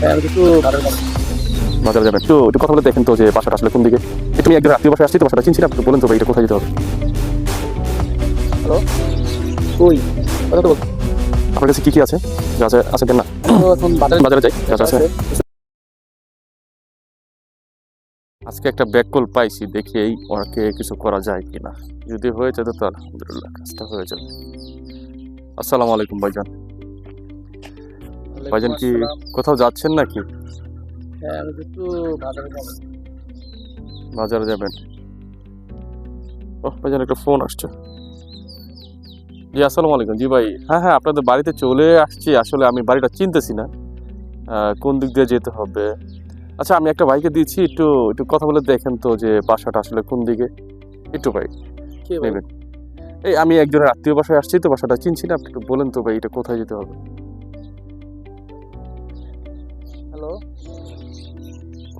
হ্যাঁ একটু বাজারে যাবেন একটু একটু কথা বলে দেখেন তো যে বাসাটা আসলে কোন দিকে। তুমি রাত্রি বাসায় আসছি তো বাসাটা বলেন তো ভাই এটা কোথায় যেতে হবে? হ্যালো? কই? কথা তো আপনার কাছে কি কি আছে? যা আছে আছে দেন না। এখন বাজারে যাই যা আছে। আজকে একটা ব্যাক কল পাইছি দেখি এই ওনাকে কিছু করা যায় কিনা। যদি হয়ে যেত তো আলহামদুলিল্লাহ কাজটা হয়ে যাবে। আসসালামু আলাইকুম ভাইজান। ভাইজান কি কোথাও যাচ্ছেন নাকি? হ্যাঁ আমি একটু বাজারে যাব। বাজারে যাবেন। ও ভাইজান একটা ফোন আসছে। জি আসসালামু আলাইকুম। জি ভাই হ্যাঁ হ্যাঁ আপনাদের বাড়িতে চলে আসছি। আসলে আমি বাড়িটা চিনতেছি না। কোন দিক দিয়ে যেতে হবে? আচ্ছা আমি একটা ভাইকে দিয়েছি একটু একটু কথা বলে দেখেন তো যে বাসাটা আসলে কোন দিকে। একটু ভাই কে ভাই? নেবেন। এই আমি একজনের আত্মীয় বাসায় আসছি তো বাসাটা চিনছি না। আপনি একটু বলেন তো ভাই এটা কোথায় যেতে হবে? হ্যালো?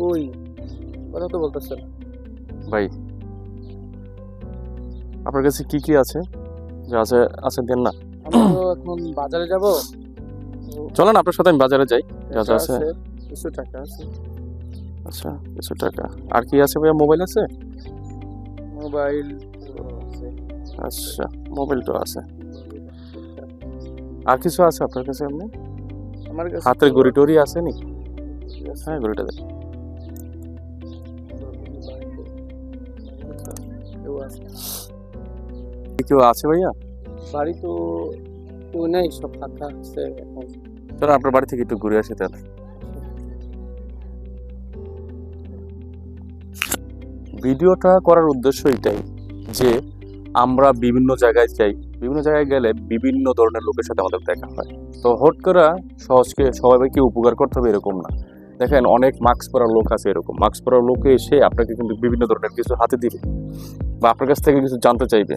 কই? কথা তো বলতেছেন। ভাই আপনার কাছে কি কি আছে? যা আছে আছে দেন না। আমি তো এখন বাজারে যাব। চলেন আপনার সাথে আমি বাজারে যাই। যা যা আছে। কিছু টাকা আছে। আচ্ছা কিছু টাকা। আর কি আছে ভাইয়া? মোবাইল আছে? মোবাইল আচ্ছা মোবাইল তো আছে। আর কিছু আছে আপনার কাছে এমনি? আমার কাছে হাতের ঘড়ি টড়ি আছে নি? হ্যাঁ দেখ। কেউ আছে। কি কেউ আছে ভাইয়া? বাড়ি তো কেউ নেই সব ফাঁকা আছে এখন। চলো আপনার বাড়ি থেকে একটু ঘুরে আসি তাহলে। ভিডিওটা করার উদ্দেশ্য এটাই যে আমরা বিভিন্ন জায়গায় যাই। বিভিন্ন জায়গায় গেলে বিভিন্ন ধরনের লোকের সাথে আমাদের দেখা হয়। তো হট করা সহজকে সবাইকে উপকার করতে হবে এরকম না। দেখেন, অনেক মাস্ক পরা লোক আছে এরকম। মাস্ক পরা লোকে এসে আপনাকে কিন্তু বিভিন্ন ধরনের কিছু হাতে দিবে বা আপনার কাছ থেকে কিছু জানতে চাইবে।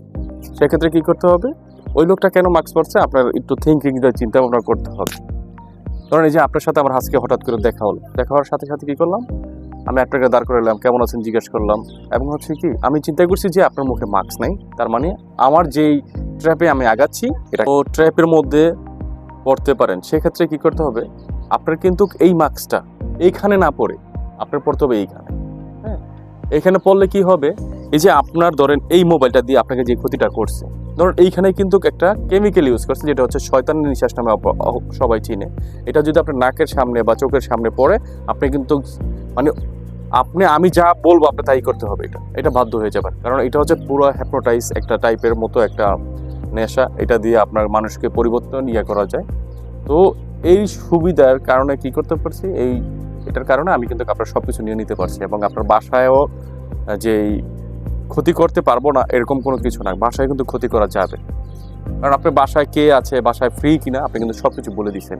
সেক্ষেত্রে কি করতে হবে? ওই লোকটা কেন মাস্ক পরছে আপনার একটু থিঙ্কিং চিন্তা ভাবনা করতে হবে। ধরেন এই যে আপনার সাথে আমার আজকে হঠাৎ করে দেখা হলো। দেখা হওয়ার সাথে সাথে কি করলাম? আমি আপনাকে দাঁড় করে এলাম কেমন আছেন? জিজ্ঞেস করলাম। এবং হচ্ছে কি, আমি চিন্তা করছি যে আপনার মুখে মাস্ক নাই। তার মানে আমার যেই ট্র্যাপে আমি আগাচ্ছি, এটা ও ট্র্যাপের মধ্যে পড়তে পারেন। সেক্ষেত্রে কি করতে হবে? আপনার কিন্তু এই মাস্কটা এইখানে না পড়ে, আপনার পড়তে হবে এইখানে। হ্যাঁ এখানে পড়লে কি হবে? এই যে আপনার ধরেন এই মোবাইলটা দিয়ে আপনাকে যে ক্ষতিটা করছে, ধরুন এইখানে কিন্তু একটা কেমিক্যাল ইউজ করছে, যেটা হচ্ছে শয়তানের নিঃশ্বাস নামে সবাই চিনে। এটা যদি আপনার নাকের সামনে বা চোখের সামনে পড়ে, আপনি কিন্তু মানে আপনি, আমি যা বলব আপনি তাই করতে হবে এটা। এটা বাধ্য হয়ে যাবেন। কারণ এটা হচ্ছে পুরো হ্যাপনোটাইজ একটা টাইপের মতো একটা নেশা। এটা দিয়ে আপনার মানুষকে পরিবর্তন ইয়ে করা যায়। তো এই সুবিধার কারণে কি করতে পারছি? এই এটার কারণে আমি কিন্তু আপনার সব কিছু নিয়ে নিতে পারছি এবং আপনার বাসায়ও যেই ক্ষতি করতে পারব না, এরকম কোনো কিছু না। বাসায় কিন্তু ক্ষতি করা যাবে। কারণ আপনার বাসায় কে আছে, বাসায় ফ্রি কিনা, আপনি কিন্তু সব কিছু বলে দিচ্ছেন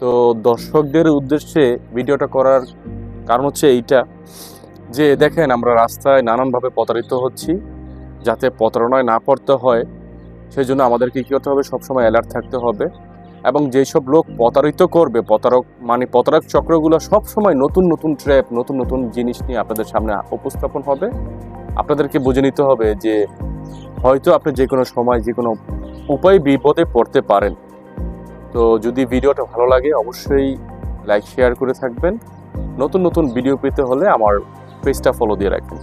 তো দর্শকদের উদ্দেশ্যে ভিডিওটা করার কারণ হচ্ছে এইটা, যে দেখেন আমরা রাস্তায় নানানভাবে প্রতারিত হচ্ছি, যাতে প্রতারণায় না পড়তে হয়। সেই জন্য আমাদেরকে কী করতে হবে? সবসময় অ্যালার্ট থাকতে হবে। এবং যেসব লোক প্রতারিত করবে, প্রতারক মানে প্রতারক চক্রগুলো সবসময় নতুন নতুন ট্র্যাপ নতুন নতুন জিনিস নিয়ে আপনাদের সামনে উপস্থাপন হবে। আপনাদেরকে বুঝে নিতে হবে যে হয়তো আপনি যে কোনো সময় যে কোনো উপায় বিপদে পড়তে পারেন। তো যদি ভিডিওটা ভালো লাগে, অবশ্যই লাইক শেয়ার করে থাকবেন। নতুন নতুন ভিডিও পেতে হলে আমার পেজটা ফলো দিয়ে রাখবেন